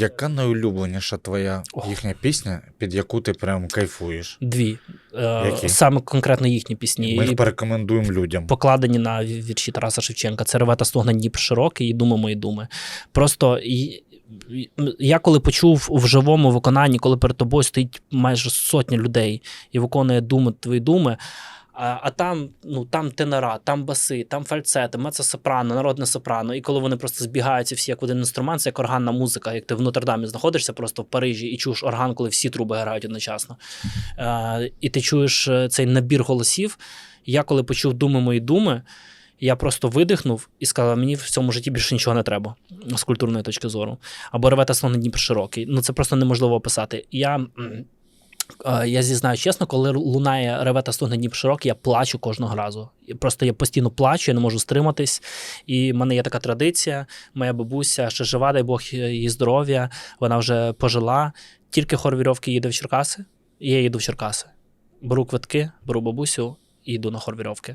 Яка найулюбленіша твоя Ох. їхня пісня, під яку ти прям кайфуєш? Дві. Е, Які? Саме конкретно їхні пісні. Ми їх порекомендуємо людям. покладені на вірші Тараса Шевченка. Це ревета стогна Дніпр широкий і думи мої думи. Просто я коли почув в живому виконанні, коли перед тобою стоїть майже сотня людей і виконує думи твої думи. А, а там, ну там тенора, там баси, там фальцети, мецо-сопрано, народне сопрано. І коли вони просто збігаються всі як один інструмент, це як органна музика, як ти в Нотр-Дамі знаходишся просто в Парижі і чуєш орган, коли всі труби грають одночасно. Е, і ти чуєш е, цей набір голосів. Я коли почув думи мої думи, я просто видихнув і сказав, мені в цьому житті більше нічого не треба з культурної точки зору. Або ревета на Дніпр широкий. Ну це просто неможливо описати. Я, я зізнаю чесно, коли лунає ревета стогне Дніпр широкий, я плачу кожного разу. Просто я постійно плачу, я не можу стриматись. І в мене є така традиція. Моя бабуся ще жива, дай Бог їй здоров'я, вона вже пожила. Тільки хор вірьовки їде в Черкаси, і я їду в Черкаси. Беру квитки, беру бабусю і йду на хор вірьовки.